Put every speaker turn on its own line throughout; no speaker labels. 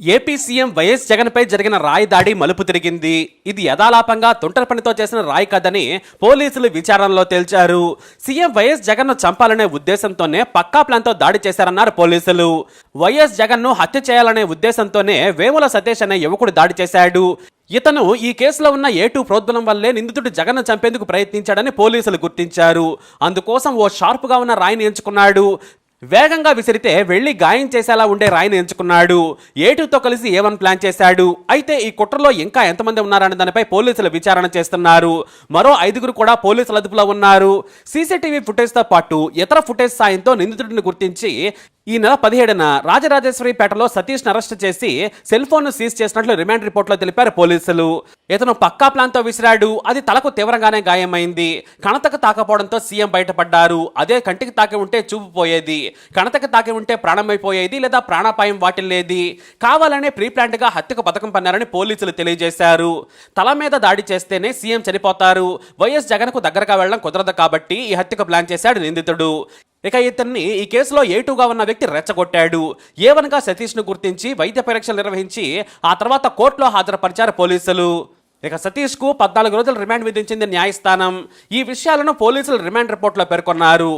AP CM YS జగన్పై జరిగిన రాయి దాడి మలుపు తిరిగింది. ఇది యథాలాపంగా తుంటరి పనితో చేసిన రాయి కాదని పోలీసులు విచారణలో తేల్చారు. సీఎం వైఎస్ జగన్ను చంపాలనే ఉద్దేశంతోనే పక్కా ప్లాన్తో దాడి చేశారన్నారు పోలీసులు. వైఎస్ జగన్ను హత్య చేయాలనే ఉద్దేశంతోనే వేముల సతీష్ అనే యువకుడు దాడి చేశాడు. ఇతను ఈ కేసులో ఉన్న ఏటూ ప్రోద్బలం వల్లే నిందితుడు జగన్ను చంపేందుకు ప్రయత్నించాడని పోలీసులు గుర్తించారు. అందుకోసం ఓ షార్ప్గా ఉన్న రాయిని ఎంచుకున్నాడు. వేగంగా విసిరితే వెళ్ళి గాయం చేసేలా ఉండే రాయిని ఎంచుకున్నాడు. ఏటుతో కలిసి ఏవన్ ప్లాన్ చేశాడు? అయితే ఈ కుట్రలో ఇంకా ఎంతమంది ఉన్నారనే దానిపై పోలీసులు విచారణ చేస్తున్నారు. మరో ఐదుగురు కూడా పోలీసుల అదుపులో ఉన్నారు. సీసీటీవీ ఫుటేజ్తో పాటు ఇతర ఫుటేజ్ సాయంతో నిందితుడిని గుర్తించి ఈ నెల పదిహేడున రాజరాజేశ్వరిపేటలో సతీష్ అరెస్ట్ చేసి సెల్ ఫోన్ను సీజ్ చేసినట్లు రిమాండ్ రిపోర్ట్లో తెలిపారు పోలీసులు. ఇతను పక్కా ప్లాన్తో విసిరాడు. అది తలకు తీవ్రంగానే గాయమైంది. కణతకు తాకపోవడంతో సీఎం బయటపడ్డారు. అదే కంటికి తాకి ఉంటే చూపు పోయేది. కణతకు తాకి ఉంటే ప్రాణమైపోయేది లేదా ప్రాణాపాయం వాటిల్లేది. కావాలనే ప్రీ హత్యకు పథకం పన్నారని పోలీసులు తెలియజేశారు. తల మీద దాడి చేస్తేనే సీఎం చనిపోతారు. వైఎస్ జగన్కు దగ్గరగా వెళ్ళడం కుదరదు కాబట్టి ఈ హత్యకు ప్లాన్ చేశాడు నిందితుడు. ఇక ఇతన్ని ఈ కేసులో ఏటుగా ఉన్న వ్యక్తి రెచ్చగొట్టాడు. ఏవనగా సతీష్ను గుర్తించి వైద్య పరీక్షలు నిర్వహించి ఆ తర్వాత కోర్టులో హాజరుపరిచారు పోలీసులు. ఇక సతీష్కు పద్నాలుగు రోజులు రిమాండ్ విధించింది న్యాయస్థానం. ఈ విషయాలను పోలీసులు రిమాండ్ రిపోర్ట్లో పేర్కొన్నారు.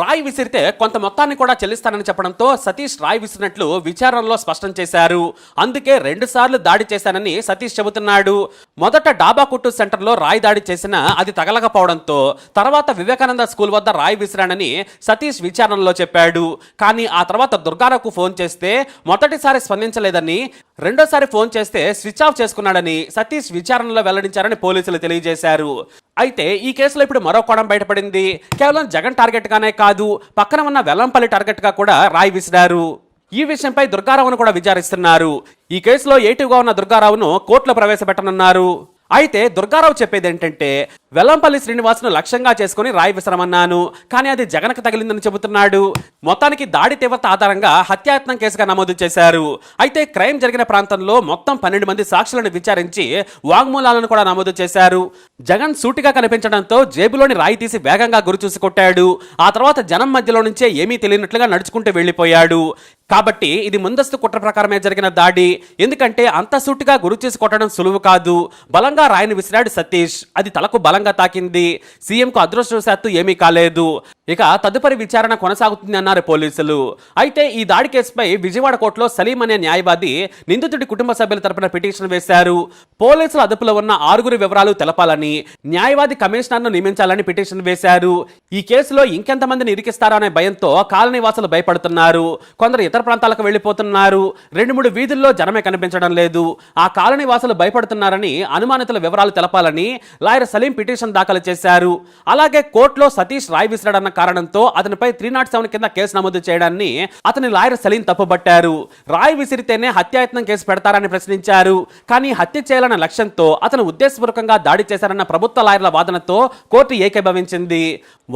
రాయి విసిరితే కొంత మొత్తాన్ని కూడా చెల్లిస్తానని చెప్పడంతో సతీష్ రాయి విసిరినట్లు విచారణలో స్పష్టం చేశారు. అందుకే రెండు సార్లు దాడి చేశానని సతీష్ చెబుతున్నాడు. మొదట డాబా కుట్టు సెంటర్లో రాయి దాడి చేసినా అది తగలకపోవడంతో తర్వాత వివేకానంద స్కూల్ వద్ద రాయి విసిరానని సతీష్ విచారణలో చెప్పాడు. కానీ ఆ తర్వాత దుర్గారావుకు ఫోన్ చేస్తే మొదటిసారి స్పందించలేదని రెండోసారి ఫోన్ చేస్తే స్విచ్ ఆఫ్ చేసుకున్నాడని సతీష్ విచారణలో వెల్లడించారని పోలీసులు తెలియజేశారు. అయితే ఈ కేసులో ఇప్పుడు మరో కోణం బయటపడింది. కేవలం జగన్ టార్గెట్ గానే కాదు పక్కన ఉన్న వెల్లంపల్లి టార్గెట్గా కూడా రాయి విసిరారు. ఈ విషయంపై దుర్గారావును కూడా విచారిస్తున్నారు. ఈ కేసులో ఏటివ్గా ఉన్న దుర్గారావును కోర్టులో ప్రవేశపెట్టనున్నారు. అయితే దుర్గారావు చెప్పేది ఏంటంటే వెల్లంపల్లి శ్రీనివాస్ను లక్ష్యంగా చేసుకుని రాయి విసరమన్నాను కానీ అది జగన్కు తగిలిందని చెబుతున్నాడు. మొత్తానికి దాడి తీవ్రత ఆధారంగా హత్యాయత్నం కేసుగా నమోదు చేశారు. అయితే క్రైమ్ జరిగిన ప్రాంతంలో మొత్తం పన్నెండు మంది సాక్షులను విచారించి వాంగ్మూలాలను కూడా నమోదు చేశారు. జగన్ సూటిగా కనిపించడంతో జేబులోని రాయి తీసి వేగంగా గురిచూసి కొట్టాడు. ఆ తర్వాత జనం మధ్యలో నుంచే ఏమీ తెలియనట్లుగా నడుచుకుంటూ వెళ్ళిపోయాడు కాబట్టి ఇది ముందస్తు కుట్ర ప్రకారమే జరిగిన దాడి. ఎందుకంటే అంత సూటిగా గురి చేసి కొట్టడం సులువు కాదు. బలంగా రాయిని విసిరాడు సతీష్. అది తలకు బలంగా తాకింది. సీఎంకు అదృష్టవశాత్తు ఏమీ కాలేదు. ఇక తదుపరి విచారణ కొనసాగుతుంది అన్నారు పోలీసులు. అయితే ఈ దాడి కేసుపై విజయవాడ కోర్టులో సలీం అనే న్యాయవాది నిందితుడి కుటుంబ సభ్యుల తరపున పిటిషన్ వేశారు. పోలీసుల అదుపులో ఉన్న ఆరుగురు వివరాలు తెలపాలని న్యాయవాది కమిషనర్ను నియమించాలని పిటిషన్ వేశారు. ఈ కేసులో ఇంకెంతమందిని ఇరికిస్తారో అనే భయంతో కాలనీవాసులు భయపడుతున్నారు. కొందరు ఇతర ప్రాంతాలకు వెళ్ళిపోతున్నారు రెండు మూడు వీధుల్లో జనమే కనిపించడం లేదు. ఆ కాలనీ వాసులు భయపడుతున్నారని అనుమానితుల వివరాలు తెలపాలని లాయర్ సలీం పిటిషన్ దాఖలు చేశారు. అలాగే కోర్టులో సతీష్ రాయ్ విసిరాడన్న కారణంతో అతనిపై త్రీ నాట్ సెవెన్ కింద కేసు నమోదు చేయడాన్ని అతని లాయర్ సలీం తప్పుబట్టారు. రాయ్ విసిరితేనే హత్యాయత్నం కేసు పెడతారని ప్రశ్నించారు. కానీ హత్య చేయాలన్న లక్ష్యంతో అతను ఉద్దేశపూర్వకంగా దాడి చేశారన్న ప్రభుత్వ లాయర్ల వాదనతో కోర్టు ఏకీభవించింది.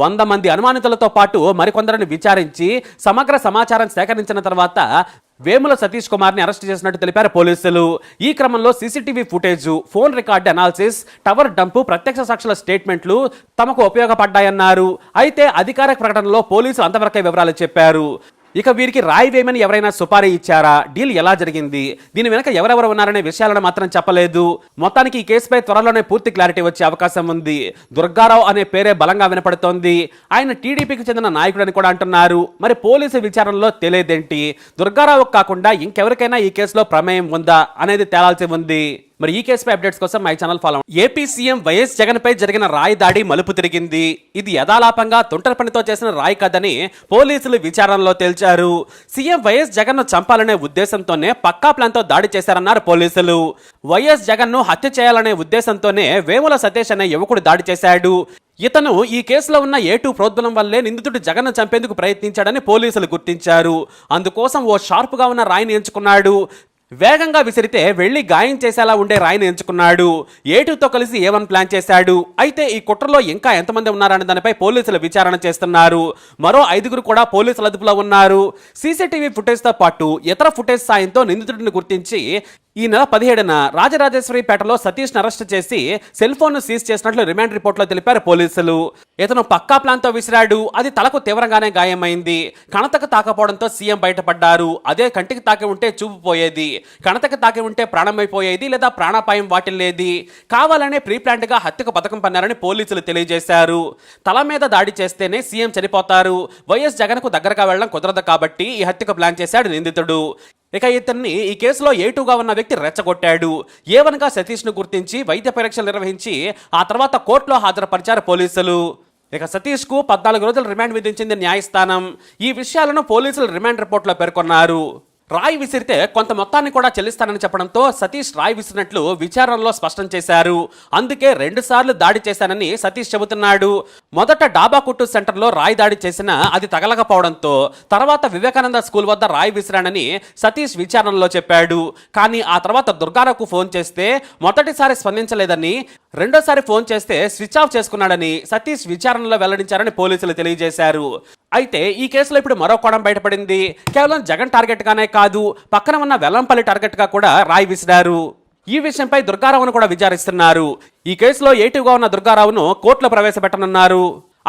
వంద మంది అనుమానితులతో పాటు మరికొందరిని విచారించి సమగ్ర సమాచారం సేకరించిన తర్వాత వేముల సతీష్ కుమార్ని అరెస్ట్ చేసినట్టు తెలిపారు పోలీసులు. ఈ క్రమంలో CCTV footage phone record analysis tower dump ప్రత్యక్ష సాక్షుల స్టేట్మెంట్లు తమకు ఉపయోగపడ్డాయన్నారు. అయితే అధికారిక ప్రకటనలో పోలీసులు అంతవరకే వివరాలు చెప్పారు. ఇక వీరికి రాయి వేయమని ఎవరైనా సుపారీ ఇచ్చారా? డీల్ ఎలా జరిగింది? దీని వెనక ఎవరెవరు ఉన్నారనే విషయాలను మాత్రం చెప్పలేదు. మొత్తానికి ఈ కేసుపై త్వరలోనే పూర్తి క్లారిటీ వచ్చే అవకాశం ఉంది. దుర్గారావు అనే పేరే బలంగా వినపడుతోంది. ఆయన టీడీపీకి చెందిన నాయకుడని కూడా అంటున్నారు. మరి పోలీసు విచారణలో తెలియదేంటి దుర్గారావు కాకుండా ఇంకెవరికైనా ఈ కేసులో ప్రమేయం ఉందా? అనేది తేలాల్సి ఉంది. మరి ఈ కేసుపై అప్డేట్స్ కోసం my channel follow AP CM YS Jagan పై జరిగిన రాయి దాడి మలుపు తిరిగింది. ఇది యథాలాపంగా తుంటరి పనితో చేసిన రాయి కదని పోలీసులు విచారణలో తేల్చారు. సీఎం వైఎస్ జగన్ను చంపాలనే ఉద్దేశంతోనే పక్కా ప్లాన్తో దాడి చేశారన్నారు పోలీసులు. వైఎస్ జగన్ను హత్య చేయాలనే ఉద్దేశంతోనే వేముల సతీష్ అనే యువకుడు దాడి చేశాడు. ఇతను ఈ కేసులో ఉన్న ఏటూ ప్రోద్బలం వల్లే నిందితుడు జగన్ను చంపేందుకు ప్రయత్నించాడని పోలీసులు గుర్తించారు. అందుకోసం ఓ షార్ప్గా ఉన్న రాయిని ఎంచుకున్నాడు. వేగంగా విసిరితే వెళ్ళి గాయం చేసేలా ఉండే రాయిని ఎంచుకున్నాడు. ఏటుతో కలిసి ఏవన్ ప్లాన్ చేశాడు? అయితే ఈ కుట్రలో ఇంకా ఎంతమంది ఉన్నారనే దానిపై పోలీసులు విచారణ చేస్తున్నారు. మరో ఐదుగురు కూడా పోలీసుల అదుపులో ఉన్నారు. సీసీటీవీ ఫుటేజ్తో పాటు ఇతర ఫుటేజ్ సాయంతో నిందితుడిని గుర్తించి ఈ నెల పదిహేడున రాజరాజేశ్వరిపేటలో సతీష్ అరెస్ట్ చేసి సెల్ ఫోన్ సీజ్ చేసినట్లు రిమాండ్ రిపోర్ట్లో తెలిపారు పోలీసులు. ఇతను పక్కా ప్లాన్తో విసిరాడు. అది తలకు తీవ్రంగానే గాయమైంది. కణతకు తాకపోవడంతో సీఎం బయటపడ్డారు. అదే కంటికి తాకి ఉంటే చూపు పోయేది. కణతకు తాకి ఉంటే ప్రాణమైపోయేది లేదా ప్రాణాపాయం వాటిల్లేది కావాలనే ప్రీప్లాంట్గా హత్యకు పథకం పన్నారని పోలీసులు తెలియజేశారు. తల మీద దాడి చేస్తేనే సీఎం చనిపోతారు. వైఎస్ జగన్కు దగ్గరగా వెళ్ళడం కుదరదు కాబట్టి ఈ హత్యకు ప్లాన్ చేశాడు నిందితుడు. ఇక ఇతన్ని ఈ కేసులో ఏటుగా ఉన్న వ్యక్తి రెచ్చగొట్టాడు. ఏవనగా సతీష్ను గుర్తించి వైద్య పరీక్షలు నిర్వహించి ఆ తర్వాత కోర్టులో హాజరుపరిచారు పోలీసులు. ఇక సతీష్కు పద్నాలుగు రోజులు రిమాండ్ విధించింది న్యాయస్థానం. ఈ విషయాలను పోలీసులు రిమాండ్ రిపోర్ట్లో పేర్కొన్నారు. రాయి విసిరితే కొంత మొత్తాన్ని కూడా చెల్లిస్తానని చెప్పడంతో సతీష్ రాయి విసిరినట్లు విచారణలో స్పష్టం చేశారు. అందుకే రెండుసార్లు దాడి చేశానని సతీష్ చెబుతున్నాడు. మొదట డాబా కుట్టు సెంటర్లో రాయి దాడి చేసినా అది తగలకపోవడంతో తర్వాత వివేకానంద స్కూల్ వద్ద రాయి విసిరానని సతీష్ విచారణలో చెప్పాడు. కానీ ఆ తర్వాత దుర్గారావుకు ఫోన్ చేస్తే మొదటిసారి స్పందించలేదని రెండోసారి ఫోన్ చేస్తే స్విచ్ ఆఫ్ చేసుకున్నాడని సతీష్ విచారణలో వెల్లడించారని పోలీసులు తెలియజేశారు. అయితే ఈ కేసులో ఇప్పుడు మరో కోణం బయటపడింది. కేవలం జగన్ టార్గెట్ గానే కాదు పక్కన ఉన్న వెల్లంపల్లి టార్గెట్గా కూడా రాయి విసిరారు ఈ విషయంపై దుర్గారావును కూడా విచారిస్తున్నారు. ఈ కేసులో ఏటివ్గా ఉన్న దుర్గారావును కోర్టులో ప్రవేశపెట్టనున్నారు.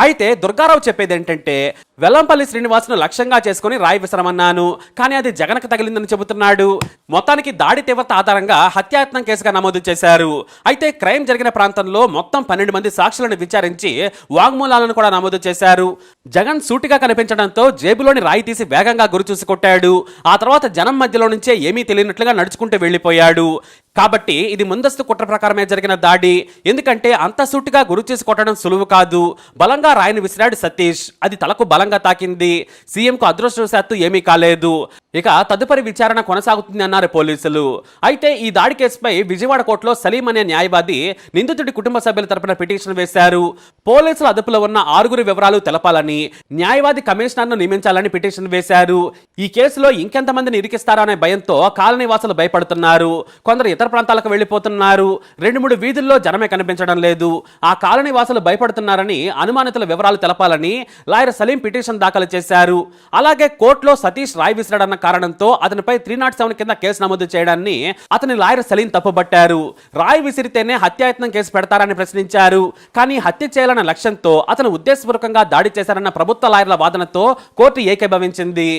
అయితే దుర్గారావు చెప్పేది ఏంటంటే వెల్లంపల్లి శ్రీనివాస్ను లక్ష్యంగా చేసుకుని రాయి విసరమన్నాను. కానీ అది జగన్కు తగిలిందని చెబుతున్నాడు. మొత్తానికి దాడి తీవ్రత ఆధారంగా హత్యాయత్నం కేసుగా నమోదు చేశారు. అయితే క్రైమ్ జరిగిన ప్రాంతంలో మొత్తం పన్నెండు మంది సాక్షులను విచారించి వాంగ్మూలాలను కూడా నమోదు చేశారు. జగన్ సూటిగా కనిపించడంతో జేబులోని రాయి తీసి వేగంగా గురిచూసి కొట్టాడు. ఆ తర్వాత జనం మధ్యలో నుంచే ఏమీ తెలియనట్లుగా నడుచుకుంటూ వెళ్ళిపోయాడు కాబట్టి ఇది ముందస్తు కుట్ర ప్రకారమే జరిగిన దాడి. ఎందుకంటే అంత సూటిగా గురి చేసి కొట్టడం సులువు కాదు. బలంగా రాయిని విసిరాడు సతీష్. అది తలకు బలంగా తాకింది. సీఎంకు అదృష్టవశాత్తు ఏమీ కాలేదు. ఇక తదుపరి విచారణ కొనసాగుతుంది అన్నారు పోలీసులు. అయితే ఈ దాడి కేసుపై విజయవాడ కోర్టులో సలీం అనే న్యాయవాది నిందితుడి కుటుంబ సభ్యుల తరపున పిటిషన్ వేశారు. పోలీసుల అదుపులో ఉన్న ఆరుగురి వివరాలు తెలపాలని న్యాయవాది కమిషనర్ను నియమించాలని పిటిషన్ వేశారు. ఈ కేసులో ఇంకెంతమందిని ఇరికిస్తారా అనే భయంతో కాలనీవాసులు భయపడుతున్నారు. కొందరు ఇతర ప్రాంతాలకు వెళ్ళిపోతున్నారు రెండు మూడు వీధుల్లో జనమే కనిపించడం లేదు. ఆ కాలనీ వాసులు భయపడుతున్నారని అనుమానితుల వివరాలు తెలపాలని లాయర్ సలీం పిటిషన్ దాఖలు చేశారు. అలాగే కోర్టులో సతీష్ రాయ్ విసిరాడన్న కారణంతో అతనిపై త్రీ నాట్ సెవెన్ కింద కేసు నమోదు చేయడాన్ని అతని లాయర్ సలీం తప్పుబట్టారు. రాయ్ విసిరితేనే హత్యాయత్నం కేసు పెడతారని ప్రశ్నించారు. కానీ హత్య చేయాలన్న లక్ష్యంతో అతను ఉద్దేశపూర్వకంగా దాడి చేశారన్న ప్రభుత్వ లాయర్ల వాదనతో కోర్టు ఏకీభవించింది.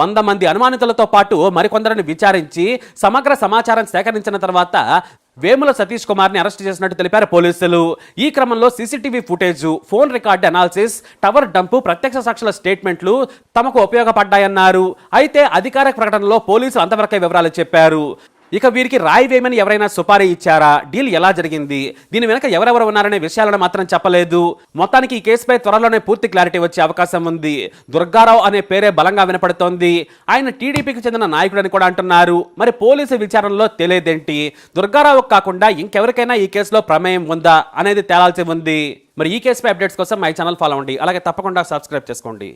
వంద మంది అనుమానితులతో పాటు మరికొందరిని విచారించి సమగ్ర సమాచారం సేకరించిన తర్వాత వేముల సతీష్ కుమార్ని అరెస్ట్ చేసినట్టు తెలిపారు పోలీసులు. ఈ క్రమంలో CCTV footage phone record analysis tower dump ప్రత్యక్ష సాక్షుల స్టేట్మెంట్లు తమకు ఉపయోగపడ్డాయన్నారు. అయితే అధికారిక ప్రకటనలో పోలీసులు అంతవరకే వివరాలు చెప్పారు. ఇక వీరికి రాయి వేయమని ఎవరైనా సుపారీ ఇచ్చారా? డీల్ ఎలా జరిగింది? దీని వెనక ఎవరెవరు ఉన్నారనే విషయాలను మాత్రం చెప్పలేదు. మొత్తానికి ఈ కేసుపై త్వరలోనే పూర్తి క్లారిటీ వచ్చే అవకాశం ఉంది. దుర్గారావు అనే పేరే బలంగా వినపడుతోంది. ఆయన టీడీపీకి చెందిన నాయకుడని కూడా అంటున్నారు. మరి పోలీసు విచారణలో తెలియదేంటి? దుర్గారావు కాకుండా ఇంకెవరికైనా ఈ కేసులో ప్రమేయం ఉందా అనేది తేలాల్సి ఉంది. మరి ఈ కేసుపై అప్డేట్స్ కోసం మై ఛానల్ ఫాలో అవ్వండి. అలాగే తప్పకుండా సబ్స్క్రైబ్ చేసుకోండి.